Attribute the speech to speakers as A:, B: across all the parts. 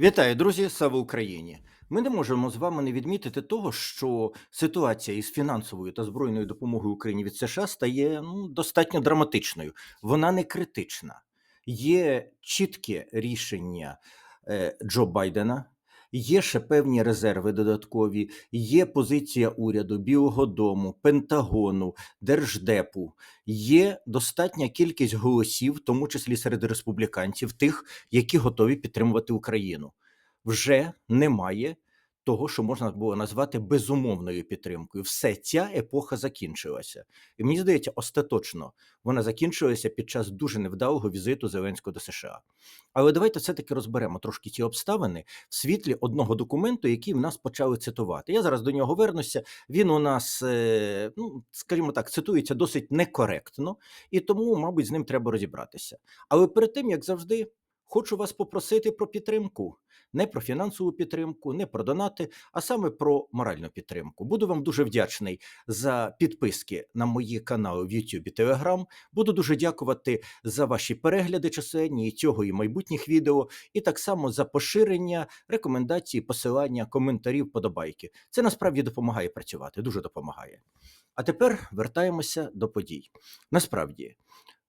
A: Вітаю, друзі! Слава Україні! Ми не можемо з вами не відмітити того, що ситуація із фінансовою та збройною допомогою Україні від США стає ну, достатньо драматичною. Вона не критична. Є чітке рішення е, Джо Байдена, є ще певні резерви додаткові, є позиція уряду, Білого Дому, Пентагону, Держдепу. Є достатня кількість голосів, в тому числі серед республіканців, тих, які готові підтримувати Україну. Вже немає того, що можна було назвати безумовною підтримкою. Все, ця епоха закінчилася. І мені здається, остаточно вона закінчилася під час дуже невдалого візиту Зеленського до США. Але давайте все-таки розберемо трошки ці обставини в світлі одного документу, який в нас почали цитувати. Я зараз до нього вернуся. Він у нас, е, ну скажімо так, цитується досить некоректно, і тому, мабуть, з ним треба розібратися. Але перед тим, як завжди, хочу вас попросити про підтримку. Не про фінансову підтримку, не про донати, а саме про моральну підтримку. Буду вам дуже вдячний за підписки на мої канали в YouTube і Telegram. Буду дуже дякувати за ваші перегляди численні цього і майбутніх відео, і так само за поширення, рекомендації, посилання, коментарів, подобайки. Це насправді допомагає працювати, дуже допомагає. А тепер вертаємося до подій. Насправді,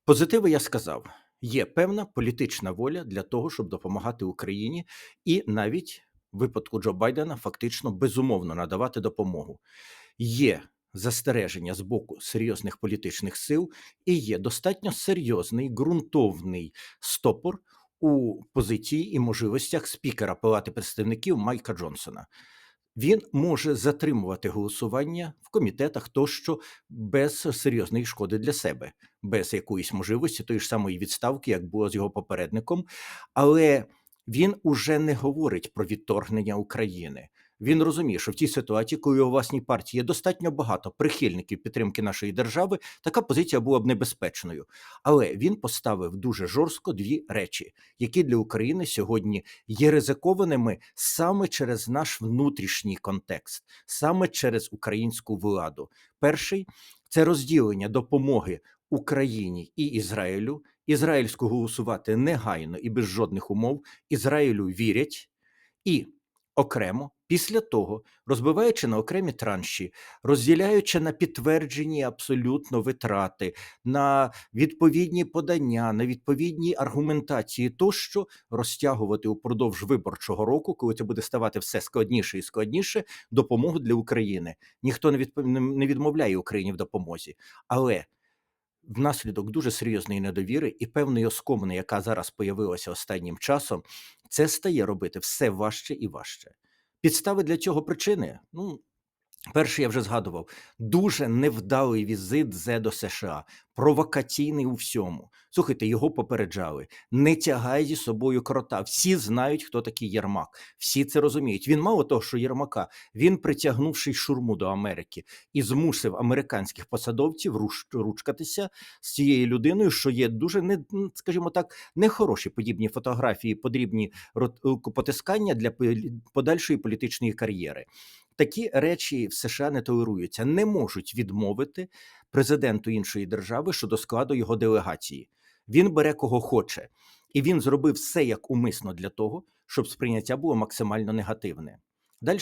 A: позитиви я сказав. Є певна політична воля для того, щоб допомагати Україні, і навіть в випадку Джо Байдена фактично безумовно надавати допомогу. Є застереження з боку серйозних політичних сил, і є достатньо серйозний ґрунтовний стопор у позиції і можливостях спікера Палати представників Майка Джонсона. Він може затримувати голосування в комітетах тощо без серйозної шкоди для себе, без якоїсь можливості тої ж самої відставки, як було з його попередником. Але він уже не говорить про відторгнення України. Він розуміє, що в тій ситуації, коли у власній партії є достатньо багато прихильників підтримки нашої держави, така позиція була б небезпечною. Але він поставив дуже жорстко дві речі, які для України сьогодні є ризикованими саме через наш внутрішній контекст, саме через українську владу. Перший це розділення допомоги Україні і Ізраїлю. Ізраїльську голосувати негайно і без жодних умов. Ізраїлю вірять і окремо. Після того, розбиваючи на окремі транші, розділяючи на підтверджені абсолютно витрати, на відповідні подання, на відповідні аргументації, тощо розтягувати упродовж виборчого року, коли це буде ставати все складніше і складніше, допомогу для України. Ніхто не відмовляє Україні в допомозі, але внаслідок дуже серйозної недовіри і певної оскомини, яка зараз появилася останнім часом, це стає робити все важче і важче. Підстави для цього причини. Ну, перше, я вже згадував, дуже невдалий візит Зе до США, провокаційний у всьому. Слухайте, його попереджали. Не тягай зі собою крота. Всі знають, хто такий Єрмак. Всі це розуміють. Він мало того, що Єрмака, він притягнувши шурму до Америки і змусив американських посадовців ручкатися з цією людиною, що є дуже не скажімо так, нехороші подібні фотографії, подрібні потискання для подальшої політичної кар'єри. Такі речі в США не толеруються, не можуть відмовити президенту іншої держави щодо складу його делегації. Він бере кого хоче, і він зробив все як умисно для того, щоб сприйняття було максимально негативне. Далі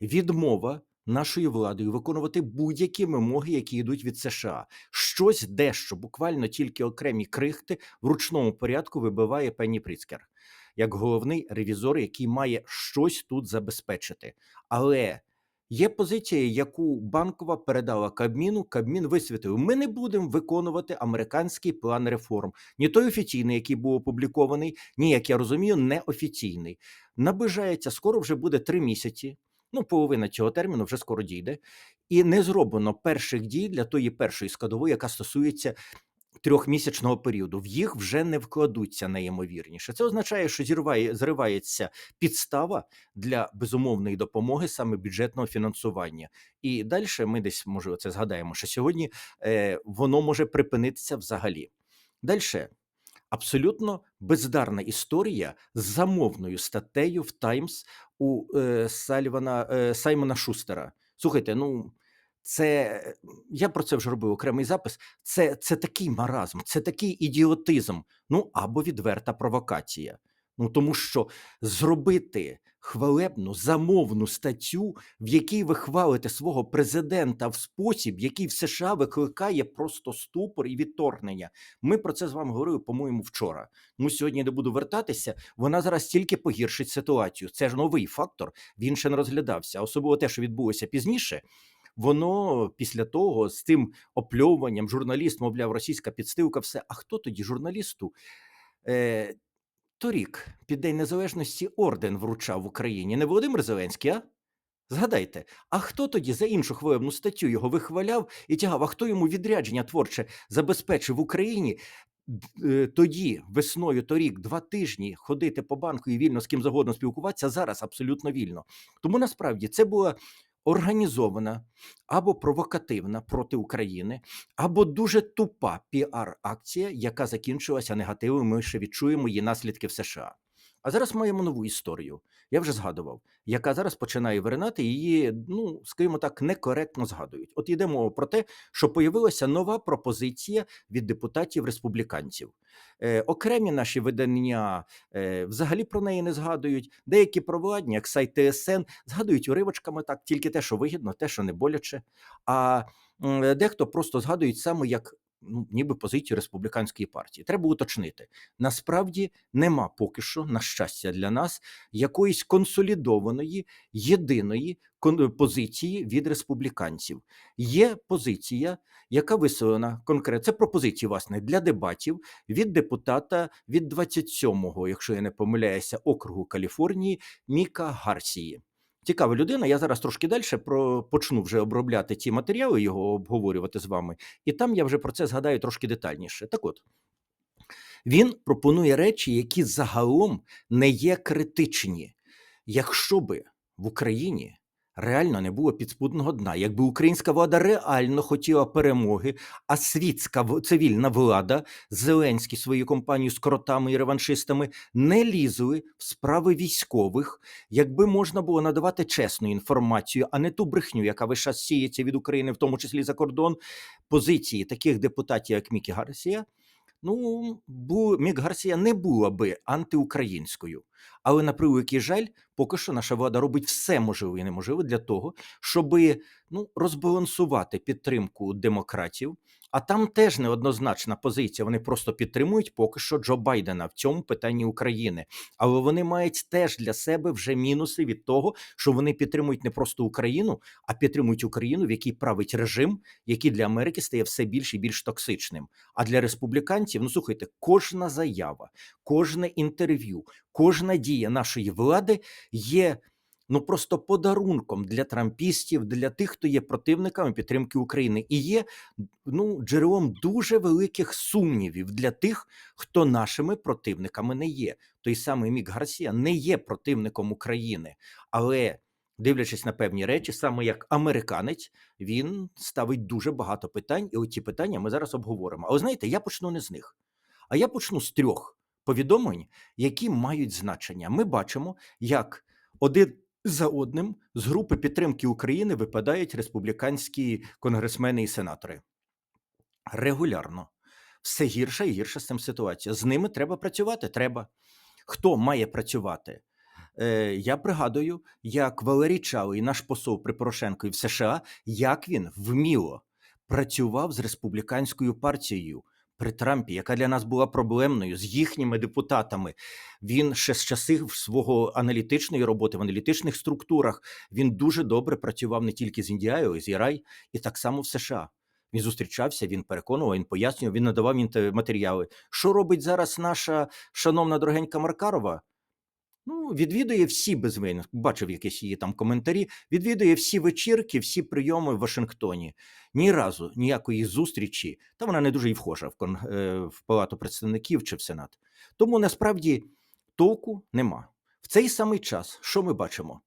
A: відмова нашою владою виконувати будь-які вимоги, які йдуть від США. Щось дещо, буквально тільки окремі крихти в ручному порядку вибиває Пенні Пріцкер як головний ревізор, який має щось тут забезпечити. Але Є позиція, яку банкова передала Кабміну. Кабмін висвітив: ми не будемо виконувати американський план реформ, ні той офіційний, який був опублікований, ні, як я розумію, неофіційний. Наближається скоро вже буде три місяці. Ну, половина цього терміну вже скоро дійде, і не зроблено перших дій для тої першої складової, яка стосується трьохмісячного періоду. В їх вже не вкладуться найімовірніше. Це означає, що зірває зривається підстава для безумовної допомоги, саме бюджетного фінансування. І далі ми десь може це згадаємо, що сьогодні е, воно може припинитися взагалі. Далі. Абсолютно бездарна історія з замовною статтею в Таймс у е, Салівана е, Саймона Шустера. Слухайте, ну це я про це вже робив окремий запис. Це це такий маразм, це такий ідіотизм. Ну або відверта провокація. Ну тому що зробити хвалебну замовну статтю, в якій ви хвалите свого президента в спосіб, який в США викликає просто ступор і відторгнення. Ми про це з вами говорили, по-моєму, вчора. Ну сьогодні не буду вертатися. Вона зараз тільки погіршить ситуацію. Це ж новий фактор. Він ще не розглядався. Особливо те, що відбулося пізніше. Воно після того з тим опльовуванням журналіст, мовляв, російська підстилка, все. А хто тоді журналісту? Е, торік під День Незалежності орден вручав в Україні. Не Володимир Зеленський, а? Згадайте, а хто тоді за іншу хвалебну статтю його вихваляв і тягав? А хто йому відрядження творче забезпечив в Україні? Е, Тоді, весною, торік, два тижні ходити по банку і вільно з ким завгодно спілкуватися, зараз абсолютно вільно. Тому насправді це була організована або провокативна проти України, або дуже тупа піар-акція, яка закінчилася негативом. Ми ще відчуємо її наслідки в США. А зараз маємо нову історію. Я вже згадував, яка зараз починає виринати, її, ну скажімо так, некоректно згадують. От йде мова про те, що появилася нова пропозиція від депутатів республіканців. Е, окремі наші видання е, взагалі про неї не згадують. Деякі провладні, як сайт ТСН, згадують уривочками так, тільки те, що вигідно, те, що не боляче. А м, дехто просто згадують саме як. Ну, ніби позицію республіканської партії. Треба уточнити. Насправді нема поки що, на щастя, для нас якоїсь консолідованої, єдиної позиції від республіканців. Є позиція, яка висловлена конкретно. Це пропозиції, власне, для дебатів від депутата від 27-го, якщо я не помиляюся, округу Каліфорнії Міка Гарсії. Цікава людина. Я зараз трошки далі про почну вже обробляти ті матеріали, його обговорювати з вами, і там я вже про це згадаю трошки детальніше. Так от. Він пропонує речі, які загалом не є критичні. Якщо би в Україні реально не було підспудного дна, якби українська влада реально хотіла перемоги, а світська цивільна влада, Зеленський своєю компанією з кротами і реваншистами не лізли в справи військових, якби можна було надавати чесну інформацію, а не ту брехню, яка весь час сіється від України, в тому числі за кордон, позиції таких депутатів, як Мікі Гарсія, Ну, бу, Мік Гарсія не була би антиукраїнською, але на превеликий жаль, поки що наша влада робить все можливе і неможливе для того, щоб ну, розбалансувати підтримку демократів. А там теж неоднозначна позиція. Вони просто підтримують поки що Джо Байдена в цьому питанні України. Але вони мають теж для себе вже мінуси від того, що вони підтримують не просто Україну, а підтримують Україну, в якій править режим, який для Америки стає все більш і більш токсичним. А для республіканців, ну слухайте, кожна заява, кожне інтерв'ю, кожна дія нашої влади є ну просто подарунком для трампістів, для тих, хто є противниками підтримки України, і є ну джерелом дуже великих сумнівів для тих, хто нашими противниками не є. Той самий Мік Гарсія не є противником України, але. Дивлячись на певні речі, саме як американець, він ставить дуже багато питань, і оці питання ми зараз обговоримо. Але знаєте, я почну не з них, а я почну з трьох повідомлень, які мають значення. Ми бачимо, як один за одним з групи підтримки України випадають республіканські конгресмени і сенатори. Регулярно. Все гірша і гірша з цим ситуація. З ними треба працювати. Треба. Хто має працювати? Е, я пригадую, як Валерій Чалий, наш посол при Порошенкові в США, як він вміло працював з республіканською партією при Трампі, яка для нас була проблемною з їхніми депутатами. Він ще з часів свого аналітичної роботи в аналітичних структурах він дуже добре працював не тільки з Індією, з Ірай, і так само в США. Він зустрічався, він переконував, він пояснював, він надавав матеріали. Що робить зараз наша шановна дорогенька Маркарова? Ну, відвідує всі без винятку. Бачив якісь її там коментарі. Відвідує всі вечірки, всі прийоми в Вашингтоні. Ні разу ніякої зустрічі, та вона не дуже і вхожа в, кон, е, в Палату представників чи в Сенат. Тому насправді толку нема. В цей самий час, що ми бачимо?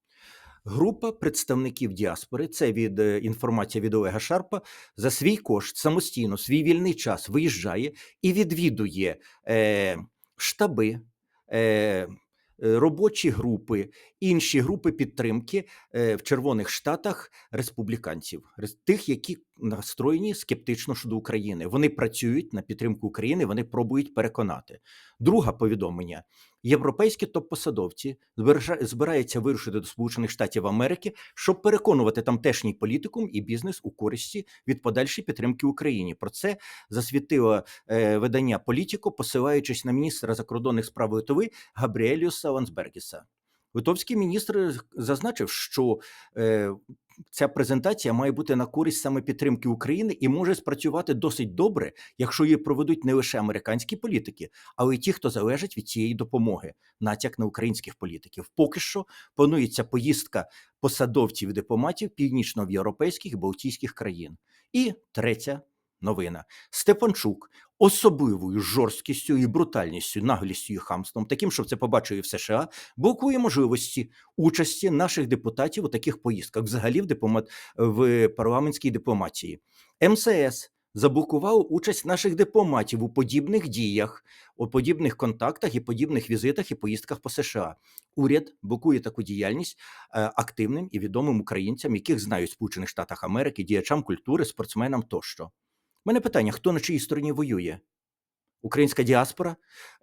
A: Група представників діаспори, це від е, інформація від Олега Шарпа, за свій кошт самостійно, свій вільний час виїжджає і відвідує е, штаби, е, робочі групи, інші групи підтримки е, в Червоних Штатах республіканців, рес- тих, які настроєні скептично щодо України. Вони працюють на підтримку України, вони пробують переконати. Друге повідомлення: європейські топ-посадовці збираються вирушити до Сполучених Штатів Америки, щоб переконувати тамтешній політикум і бізнес у користі від подальшої підтримки Україні. Про це засвітило е, видання Політіко, посилаючись на міністра закордонних справ Литви Габріеліуса Лансбергіса. Литовський міністр зазначив, що е, ця презентація має бути на користь саме підтримки України і може спрацювати досить добре, якщо її проведуть не лише американські політики, але й ті, хто залежить від цієї допомоги, натяк на українських політиків. Поки що планується поїздка посадовців і дипломатів північно-європейських і балтійських країн. І третя новина: Степанчук особливою жорсткістю і брутальністю, наглістю і хамством, таким, щоб це побачили в США, блокує можливості участі наших депутатів у таких поїздках, взагалі в дипломат в парламентській дипломатії. МСС заблокувало участь наших дипломатів у подібних діях, у подібних контактах і подібних візитах і поїздках по США. Уряд блокує таку діяльність е, активним і відомим українцям, яких знають в Сполучених Штатах Америки, діячам культури, спортсменам тощо. Мене питання: хто на чиїй стороні воює? Українська діаспора,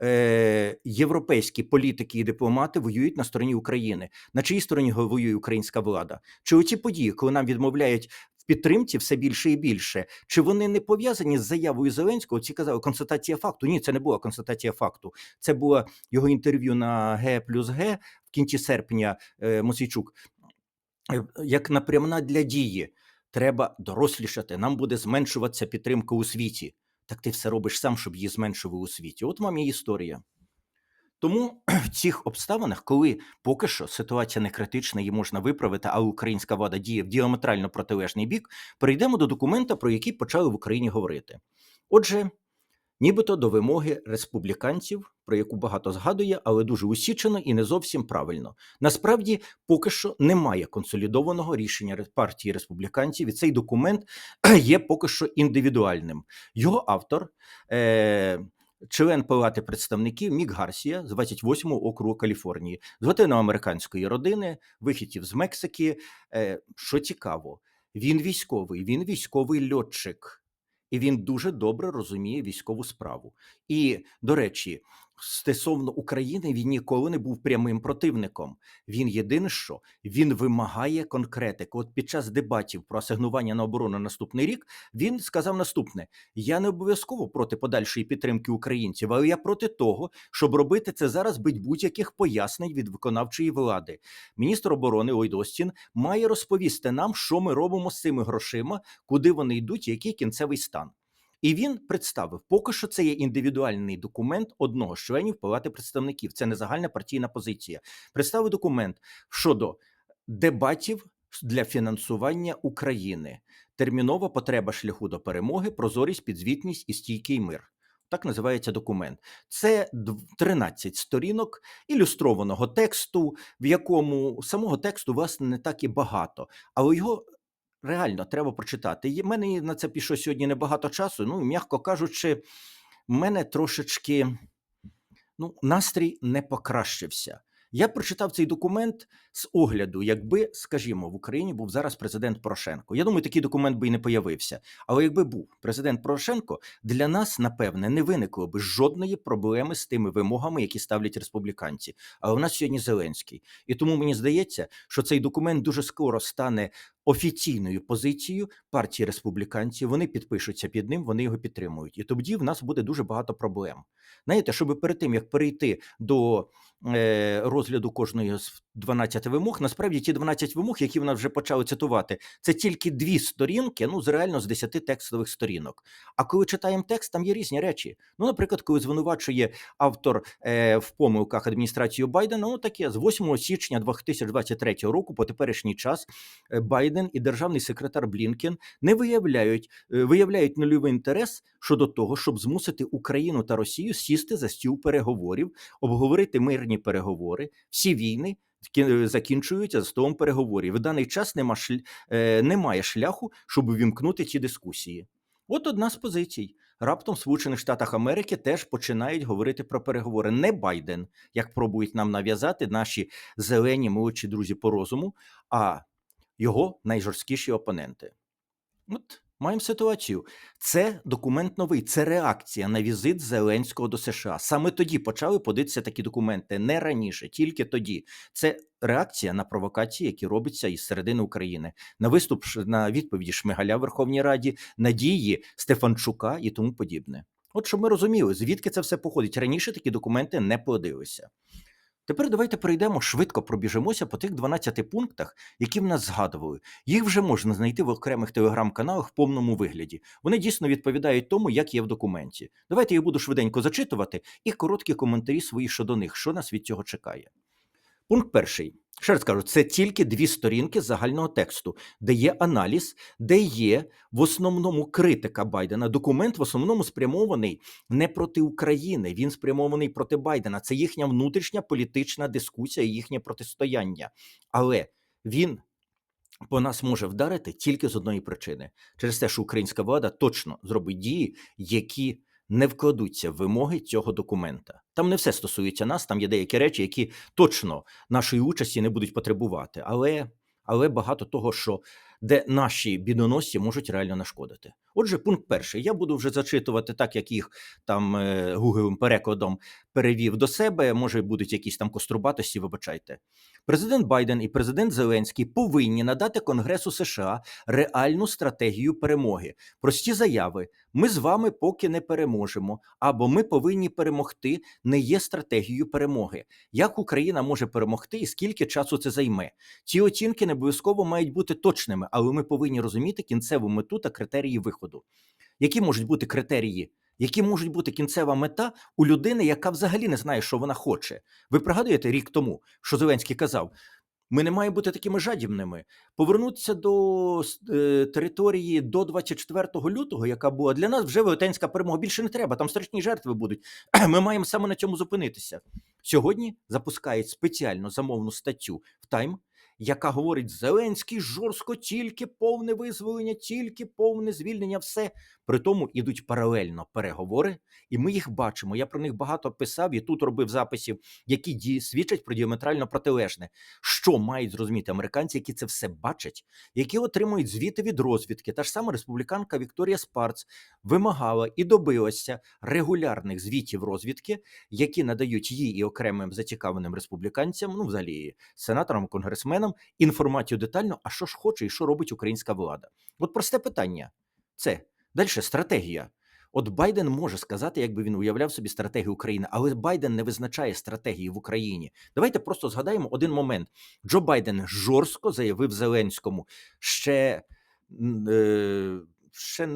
A: е, європейські політики і дипломати воюють на стороні України. На чиїй стороні воює українська влада? Чи оці події, коли нам відмовляють в підтримці все більше і більше, чи вони не пов'язані з заявою Зеленського? Ці казали констатація факту. Ні, це не була констатація факту. Це було його інтерв'ю на Г плюс Г в кінці серпня. Е, Мосійчук е, як напрямна для дії. Треба дорослішати. Нам буде зменшуватися підтримка у світі. Так ти все робиш сам, щоб її зменшували у світі. От вам і історія. Тому в цих обставинах, коли поки що ситуація не критична, її можна виправити, а українська влада діє в діаметрально протилежний бік, перейдемо до документа, про який почали в Україні говорити. Отже, нібито до вимоги республіканців, про яку багато згадує, але дуже усічено і не зовсім правильно. Насправді, поки що немає консолідованого рішення партії республіканців, і цей документ є поки що індивідуальним. Його автор. Е- Член Палати представників Мік Гарсія з 28-го округу Каліфорнії, з латиноамериканської родини, вихідців з Мексики. Е, що цікаво, він військовий, він військовий льотчик, і він дуже добре розуміє військову справу. І, до речі, стосовно України він ніколи не був прямим противником. Він єдине, що він вимагає конкретики. От під час дебатів про асигнування на оборону на наступний рік він сказав наступне: я не обов'язково проти подальшої підтримки українців, але я проти того, щоб робити це зараз без будь-яких пояснень від виконавчої влади. Міністр оборони Ллойд Остін має розповісти нам, що ми робимо з цими грошима, куди вони йдуть, який кінцевий стан. І він представив, поки що це є індивідуальний документ одного з членів Палати представників. Це не загальна партійна позиція. Представив документ щодо дебатів для фінансування України, термінова потреба шляху до перемоги, прозорість, підзвітність і стійкий мир. Так називається документ. Це дв- 13 сторінок ілюстрованого тексту, в якому самого тексту власне не так і багато, але його реально треба прочитати. В мене на це пішло сьогодні небагато часу. Ну, м'яко кажучи, в мене трошечки ну, настрій не покращився. Я прочитав цей документ з огляду, якби, скажімо, в Україні був зараз президент Порошенко. Я думаю, такий документ би і не появився. Але якби був президент Порошенко, для нас, напевне, не виникло би жодної проблеми з тими вимогами, які ставлять республіканці. Але у нас сьогодні Зеленський. І тому мені здається, що цей документ дуже скоро стане офіційною позицією партії республіканців. Вони підпишуться під ним, вони його підтримують. І тоді в нас буде дуже багато проблем. Знаєте, щоб перед тим як перейти до е, розгляду кожної з 12 вимог, насправді ті 12 вимог, які вона вже почали цитувати, це тільки дві сторінки, ну з реально з 10 текстових сторінок. А коли читаємо текст, там є різні речі. Ну, наприклад, коли звинувачує автор е, в помилках адміністрацію Байдена, ну таке з 8 січня 2023 року, по теперішній час, е, Байден і державний секретар Блінкен не виявляють, е, виявляють нульовий інтерес щодо того, щоб змусити Україну та Росію сісти за стіл переговорів, обговорити мирні переговори. Всі війни закінчуються за столом переговорів. В даний час нема шль... е, немає шляху, щоб увімкнути ці дискусії. От одна з позицій. Раптом в Сполучених Штатах Америки теж починають говорити про переговори. Не Байден, як пробують нам нав'язати наші зелені молодші друзі по розуму, а його найжорсткіші опоненти. От Маємо ситуацію. Це документ новий, це реакція на візит Зеленського до США. Саме тоді почали подивитися такі документи, не раніше, тільки тоді. Це реакція на провокації, які робляться із середини України, на виступ на відповіді Шмигаля в Верховній Раді, на дії Стефанчука і тому подібне. От щоб ми розуміли, звідки це все походить. Раніше такі документи не плодилися. Тепер давайте перейдемо швидко пробіжимося по тих 12 пунктах, які в нас згадували. Їх вже можна знайти в окремих телеграм-каналах в повному вигляді. Вони дійсно відповідають тому, як є в документі. Давайте я буду швиденько зачитувати і короткі коментарі свої щодо них, що нас від цього чекає. Пункт перший. Ще раз кажу, це тільки дві сторінки загального тексту, де є аналіз, де є в основному критика Байдена. Документ в основному спрямований не проти України, він спрямований проти Байдена. Це їхня внутрішня політична дискусія, їхнє протистояння. Але він по нас може вдарити тільки з одної причини: через те, що українська влада точно зробить дії, які не вкладуться в вимоги цього документа. Там не все стосується нас, там є деякі речі, які точно нашої участі не будуть потребувати, але, але багато того, що де наші бідоносці можуть реально нашкодити. Отже, пункт перший. Я буду вже зачитувати так, як їх там е, гугловим перекладом перевів до себе. Може, будуть якісь там кострубатості, вибачайте. Президент Байден і президент Зеленський повинні надати Конгресу США реальну стратегію перемоги. Прості заяви: ми з вами поки не переможемо, або ми повинні перемогти. Не є стратегією перемоги. Як Україна може перемогти і скільки часу це займе? Ці оцінки не обов'язково мають бути точними, але ми повинні розуміти кінцеву мету та критерії виходу. Які можуть бути критерії? Які можуть бути кінцева мета у людини, яка взагалі не знає, що вона хоче? Ви пригадуєте рік тому, що Зеленський казав: ми не маємо бути такими жадібними. Повернутися до е, території до 24 лютого, яка була для нас вже велетенська перемога. Більше не треба. Там страшні жертви будуть. Ми маємо саме на цьому зупинитися. Сьогодні запускають спеціально замовну статтю в Тайм, яка говорить: Зеленський жорстко, тільки повне визволення, тільки повне звільнення, все. При тому ідуть паралельно переговори, і ми їх бачимо. Я про них багато писав і тут робив записів, які дії свідчать про діаметрально протилежне. Що мають зрозуміти американці, які це все бачать, які отримують звіти від розвідки. Та ж сама республіканка Вікторія Спарц вимагала і добилася регулярних звітів розвідки, які надають їй і окремим зацікавленим республіканцям, ну взагалі сенаторам, конгресменам, інформацію детально, а що ж хоче і що робить українська влада. От просте питання: це далі стратегія. От Байден може сказати, якби він уявляв собі стратегію України, але Байден не визначає стратегії в Україні. Давайте просто згадаємо один момент. Джо Байден жорстко заявив Зеленському ще, е, ще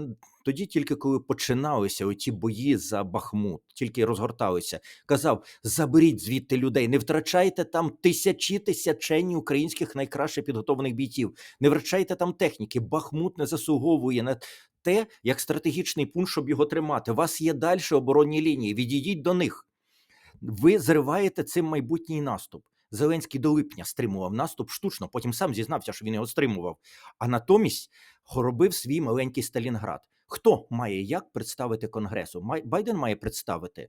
A: тоді, тільки коли починалися оті бої за Бахмут, тільки розгорталися. Казав: заберіть звідти людей, не втрачайте там тисячі тисячені українських найкраще підготовлених бійців, не втрачайте там техніки. Бахмут не заслуговує на те, як стратегічний пункт, щоб його тримати. У вас є далі оборонні лінії. Відійдіть до них. Ви зриваєте цим майбутній наступ. Зеленський до липня стримував наступ штучно, потім сам зізнався, що він його стримував. А натомість робив свій маленький Сталінград. Хто має як представити Конгресу? Байден має представити.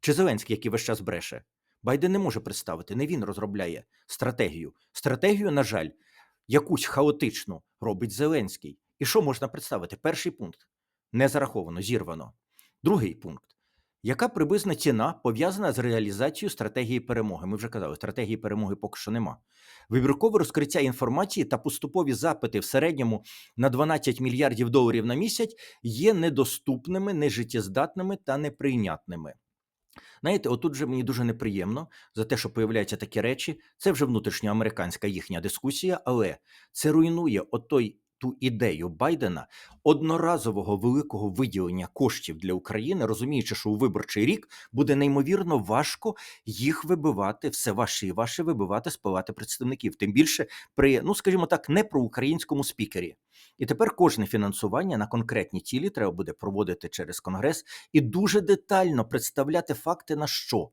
A: Чи Зеленський, який весь час бреше? Байден не може представити, не він розробляє стратегію. Стратегію, на жаль, якусь хаотичну робить Зеленський. І що можна представити? Перший пункт не зараховано, зірвано. Другий пункт. Яка приблизна ціна пов'язана з реалізацією стратегії перемоги? Ми вже казали, стратегії перемоги поки що нема. Вибіркове розкриття інформації та поступові запити в середньому на 12 мільярдів доларів на місяць є недоступними, нежиттєздатними та неприйнятними. Знаєте, отут же мені дуже неприємно за те, що появляються такі речі. Це вже внутрішньоамериканська їхня дискусія, але це руйнує отой ту ідею Байдена одноразового великого виділення коштів для України, розуміючи, що у виборчий рік буде неймовірно важко їх вибивати, все ваше і ваше вибивати з палати представників. Тим більше при, ну скажімо так, не про українському спікері. І тепер кожне фінансування на конкретні цілі треба буде проводити через конгрес і дуже детально представляти факти на що.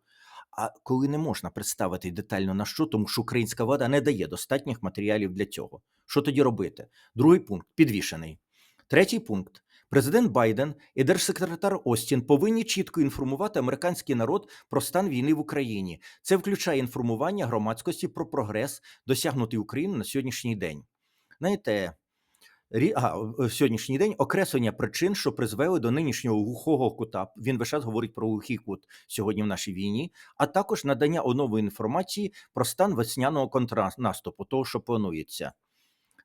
A: А коли не можна представити детально на що, тому що українська влада не дає достатніх матеріалів для цього. Що тоді робити? Другий пункт підвішений. Третій пункт. Президент Байден і держсекретар Остін повинні чітко інформувати американський народ про стан війни в Україні. Це включає інформування громадськості про прогрес, досягнутий Україною на сьогоднішній день. Знаєте. А, сьогоднішній день окреслення причин, що призвели до нинішнього глухого кута. Він весь час говорить про глухий кут сьогодні в нашій війні, а також надання онової інформації про стан весняного контрнаступу, того, що планується.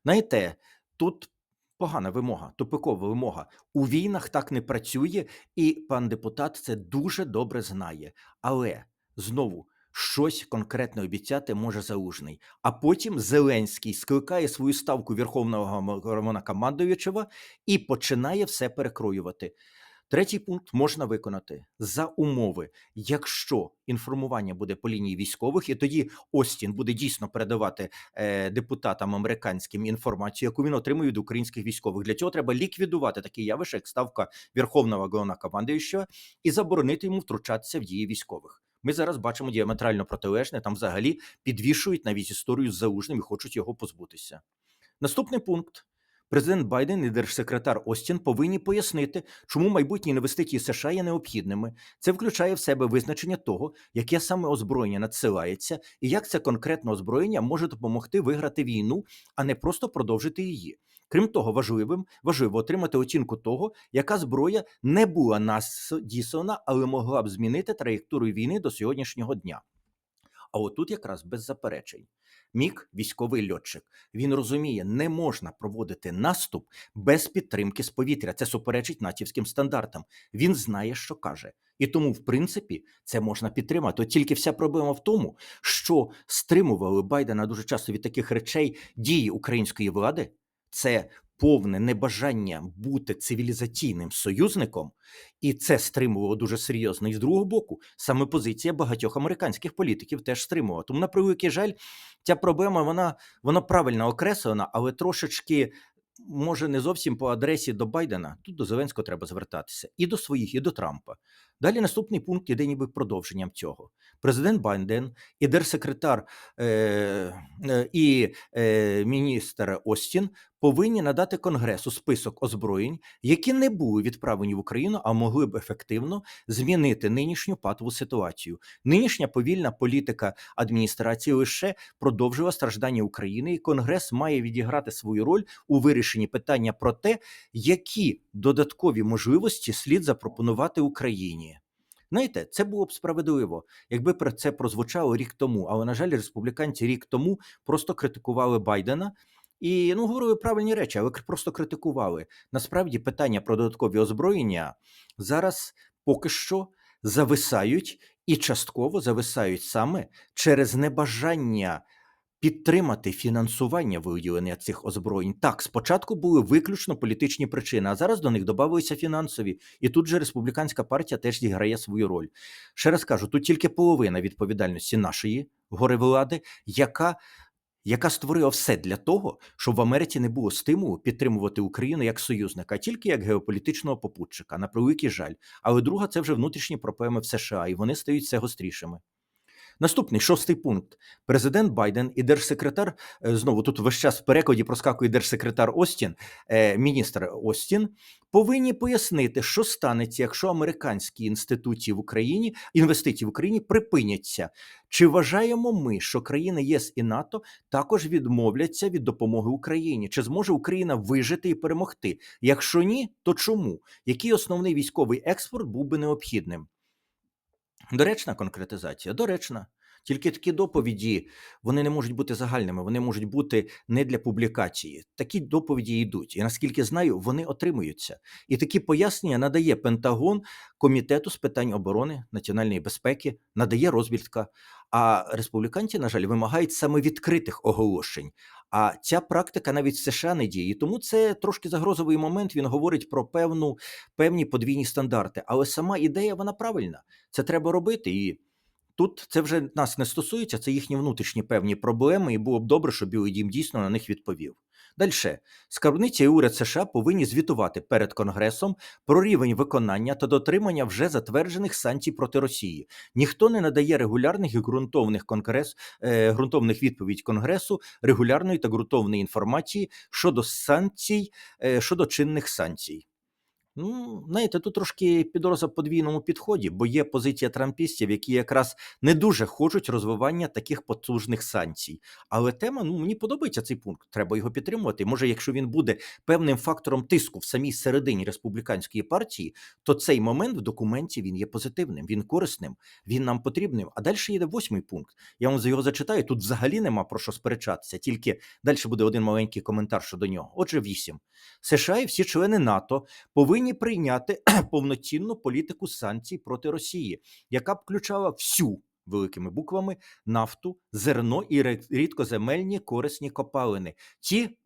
A: Знаєте, тут погана вимога, тупикова вимога. У війнах так не працює, і пан депутат це дуже добре знає. Але знову щось конкретне обіцяти може залужний. А потім Зеленський скликає свою ставку Верховного Головнокомандуючого і починає все перекроювати. Третій пункт можна виконати за умови, якщо інформування буде по лінії військових, і тоді Остін буде дійсно передавати е, депутатам американським інформацію, яку він отримує від українських військових. Для цього треба ліквідувати такі явище, як ставка Верховного Головнокомандуючого, і заборонити йому втручатися в дії військових. Ми зараз бачимо діаметрально протилежне. Там взагалі підвішують навіть історію з залужним і хочуть його позбутися. Наступний пункт. Президент Байден і держсекретар Остін повинні пояснити, чому майбутні інвестиції США є необхідними. Це включає в себе визначення того, яке саме озброєння надсилається, і як це конкретне озброєння може допомогти виграти війну, а не просто продовжити її. Крім того, важливим важливо отримати оцінку того, яка зброя не була надіслана, але могла б змінити траєкторію війни до сьогоднішнього дня. А отут якраз без заперечень. Мік військовий льотчик. Він розуміє, не можна проводити наступ без підтримки з повітря. Це суперечить натівським стандартам. Він знає, що каже. І тому, в принципі, це можна підтримати. От тільки вся проблема в тому, що стримували Байдена дуже часто від таких речей дії української влади. Це повне небажання бути цивілізаційним союзником, і це стримувало дуже серйозно. І з другого боку, саме позиція багатьох американських політиків теж стримувала. Тому, на превеликий жаль, ця проблема вона, вона правильно окреслена, але трошечки. Може, не зовсім по адресі до Байдена, тут до Зеленського треба звертатися і до своїх, і до Трампа. Далі наступний пункт іде ніби продовженням цього. Президент Байден і держсекретар е, е, і е, міністр Остін повинні надати Конгресу список озброєнь, які не були відправлені в Україну, а могли б ефективно змінити нинішню патову ситуацію. Нинішня повільна політика адміністрації лише продовжила страждання України, і Конгрес має відіграти свою роль у вирішенні питання про те, які додаткові можливості слід запропонувати Україні. Знаєте, це було б справедливо, якби про це прозвучало рік тому. Але на жаль, республіканці рік тому просто критикували Байдена і ну говорили правильні речі, але просто критикували. Насправді питання про додаткові озброєння зараз поки що зависають і частково зависають саме через небажання. Підтримати фінансування виділення цих озброєнь так спочатку були виключно політичні причини, а зараз до них додавалися фінансові, і тут же республіканська партія теж зіграє свою роль. Ще раз кажу, тут тільки половина відповідальності нашої гори влади, яка яка створила все для того, щоб в Америці не було стимулу підтримувати Україну як союзника, а тільки як геополітичного попутчика, на превеликий жаль. Але друга це вже внутрішні проблеми в США, і вони стають все гострішими. Наступний шостий пункт. Президент Байден і держсекретар е, знову тут весь час в перекладі проскакує держсекретар Остін, е, міністр Остін, повинні пояснити, що станеться, якщо американські інституції в Україні інвестиції в Україні припиняться. Чи вважаємо ми, що країни ЄС і НАТО також відмовляться від допомоги Україні? Чи зможе Україна вижити і перемогти? Якщо ні, то чому? Який основний військовий експорт був би необхідним? Доречна конкретизація, доречна. Тільки такі доповіді вони не можуть бути загальними, вони можуть бути не для публікації. Такі доповіді йдуть. І наскільки знаю, вони отримуються. І такі пояснення надає Пентагон комітету з питань оборони національної безпеки, надає розвідка. А республіканці, на жаль, вимагають саме відкритих оголошень. А ця практика навіть в США не діє. Тому це трошки загрозовий момент. Він говорить про певну певні подвійні стандарти. Але сама ідея вона правильна. Це треба робити і. Тут це вже нас не стосується, це їхні внутрішні певні проблеми, і було б добре, щоб Білий Дім дійсно на них відповів. Далі скарбниця і уряд США повинні звітувати перед Конгресом про рівень виконання та дотримання вже затверджених санкцій проти Росії. Ніхто не надає регулярних і ґрунтовних конгрес, е, ґрунтовних відповідь Конгресу, регулярної та ґрунтовної інформації щодо санкцій, е, щодо чинних санкцій. Ну, знаєте, тут трошки підозра подвійному підході, бо є позиція трампістів, які якраз не дуже хочуть розвивання таких потужних санкцій. Але тема, ну мені подобається цей пункт. Треба його підтримувати. Може, якщо він буде певним фактором тиску в самій середині республіканської партії, то цей момент в документі він є позитивним, він корисним, він нам потрібним. А далі йде восьмий пункт. Я вам його зачитаю. Тут взагалі нема про що сперечатися, тільки далі буде один маленький коментар щодо нього. Отже, вісім. США і всі члени НАТО повинні прийняти повноцінну політику санкцій проти Росії, яка б включала всю великими буквами нафту, зерно і рідкоземельні корисні копалини. Ті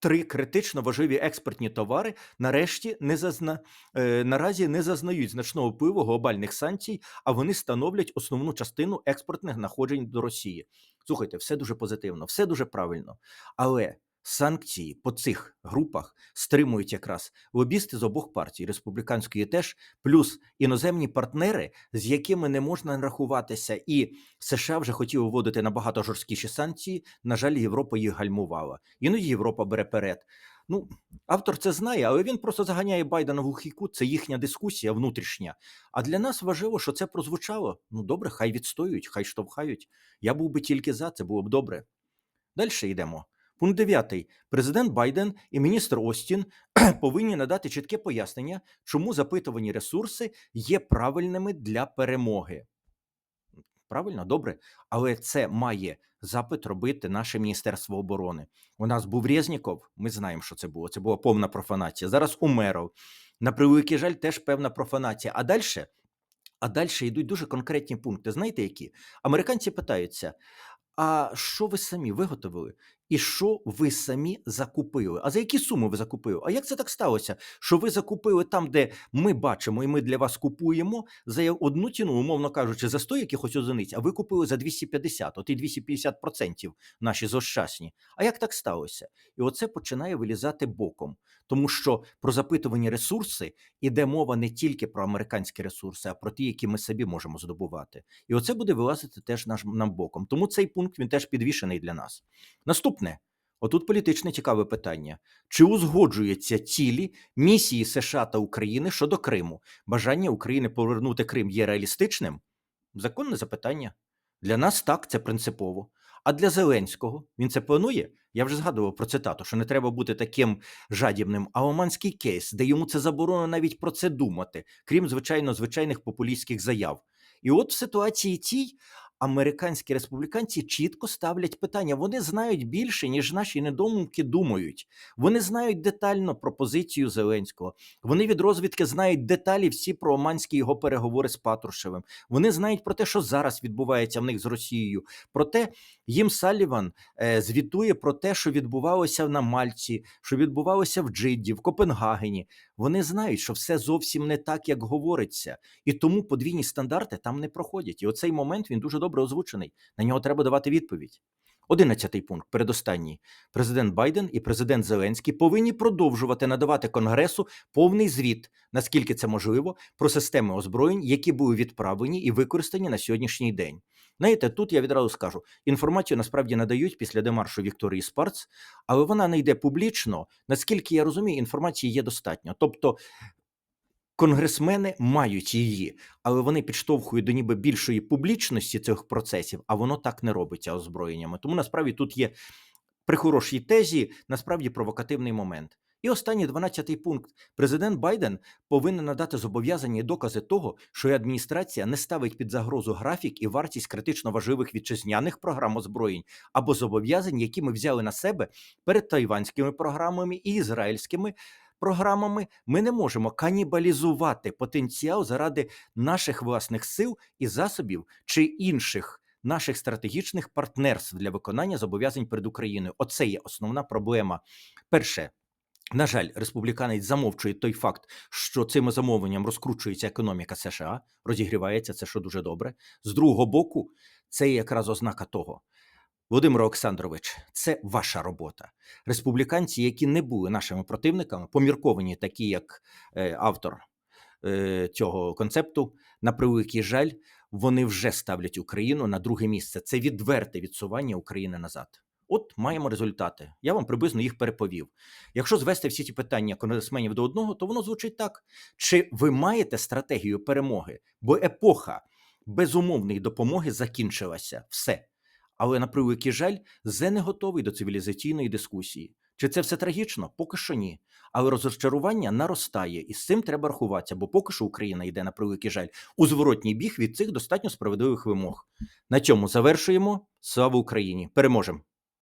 A: три критично важливі експортні товари нарешті не зазна... е, наразі не зазнають значного впливу глобальних санкцій, а вони становлять основну частину експортних находжень до Росії. Слухайте, все дуже позитивно, все дуже правильно. Але санкції по цих групах стримують якраз лобісти з обох партій, республіканської теж, плюс іноземні партнери, з якими не можна рахуватися, і США вже хотіли вводити набагато жорсткіші санкції. На жаль, Європа їх гальмувала. Іноді Європа бере перед. Ну, автор це знає, але він просто заганяє Байдена в глухий. Це їхня дискусія внутрішня. А для нас важливо, що це прозвучало. Ну добре, хай відстоюють, хай штовхають. Я був би тільки за, це було б добре. Далі йдемо. Пункт 9. Президент Байден і міністр Остін повинні надати чітке пояснення, чому запитувані ресурси є правильними для перемоги. Правильно, добре, але це має запит робити наше Міністерство оборони. У нас був Резніков, ми знаємо, що це було. Це була повна профанація. Зараз Умеров. На превеликий жаль, теж певна профанація. А далі, а далі йдуть дуже конкретні пункти. Знаєте які? Американці питаються: а що ви самі виготовили? І що ви самі закупили? А за які суми ви закупили? А як це так сталося? Що ви закупили там, де ми бачимо, і ми для вас купуємо за одну ціну, умовно кажучи, за 100 якихось одиниць, а ви купили за 250, от і 250% наші зощасні. А як так сталося? І оце починає вилізати боком, тому що про запитувані ресурси іде мова не тільки про американські ресурси, а про ті, які ми собі можемо здобувати. І оце буде вилазити теж наш нам боком. Тому цей пункт він теж підвішений для нас. Наступне. Отут політичне цікаве питання: чи узгоджуються цілі місії США та України щодо Криму? Бажання України повернути Крим є реалістичним? Законне запитання. Для нас так, це принципово. А для Зеленського він це планує? Я вже згадував про цитату, що не треба бути таким жадібним. А оманський кейс, де йому це заборонено навіть про це думати, крім звичайно звичайних популістських заяв. І от в ситуації цій американські республіканці чітко ставлять питання. Вони знають більше, ніж наші недомумки думають. Вони знають детально про позицію Зеленського. Вони від розвідки знають деталі всі про оманські його переговори з Патрушевим. Вони знають про те, що зараз відбувається в них з Росією. Проте їм Саліван е, звітує про те, що відбувалося на Мальці, що відбувалося в Джидді, в Копенгагені. Вони знають, що все зовсім не так, як говориться, і тому подвійні стандарти там не проходять. І оцей момент він дуже добре озвучений. На нього треба давати відповідь. Одинадцятий пункт, передостанній. Президент Байден і президент Зеленський повинні продовжувати надавати Конгресу повний звіт, наскільки це можливо, про системи озброєнь, які були відправлені і використані на сьогоднішній день. Знаєте, тут я відразу скажу: інформацію насправді надають після демаршу Вікторії Спарц, але вона не йде публічно. Наскільки я розумію, інформації є достатньо. Тобто конгресмени мають її, але вони підштовхують до ніби більшої публічності цих процесів, а воно так не робиться озброєннями. Тому насправді тут є при хорошій тезі насправді провокативний момент. І останній 12-й пункт. Президент Байден повинен надати зобов'язання і докази того, що адміністрація не ставить під загрозу графік і вартість критично важливих вітчизняних програм озброєнь або зобов'язань, які ми взяли на себе перед тайванськими програмами і ізраїльськими програмами. Ми не можемо канібалізувати потенціал заради наших власних сил і засобів чи інших. Наших стратегічних партнерств для виконання зобов'язань перед Україною. Оце є основна проблема. Перше, на жаль, республіканець замовчує той факт, що цим замовленням розкручується економіка США, розігрівається це, що дуже добре. З другого боку, це якраз ознака того. Володимир Олександрович, це ваша робота. Республіканці, які не були нашими противниками, помірковані, такі як е, автор е, цього концепту, на превеликий жаль, вони вже ставлять Україну на друге місце. Це відверте відсування України назад. От маємо результати. Я вам приблизно їх переповів. Якщо звести всі ці питання конгресменів до одного, то воно звучить так: чи ви маєте стратегію перемоги? Бо епоха безумовної допомоги закінчилася. Все. Але на превеликий жаль, Зе не готовий до цивілізаційної дискусії. Чи це все трагічно? Поки що ні. Але розчарування наростає, і з цим треба рахуватися, бо поки що Україна йде на превеликий жаль у зворотній біг від цих достатньо справедливих вимог. На цьому завершуємо. Слава Україні! Переможемо!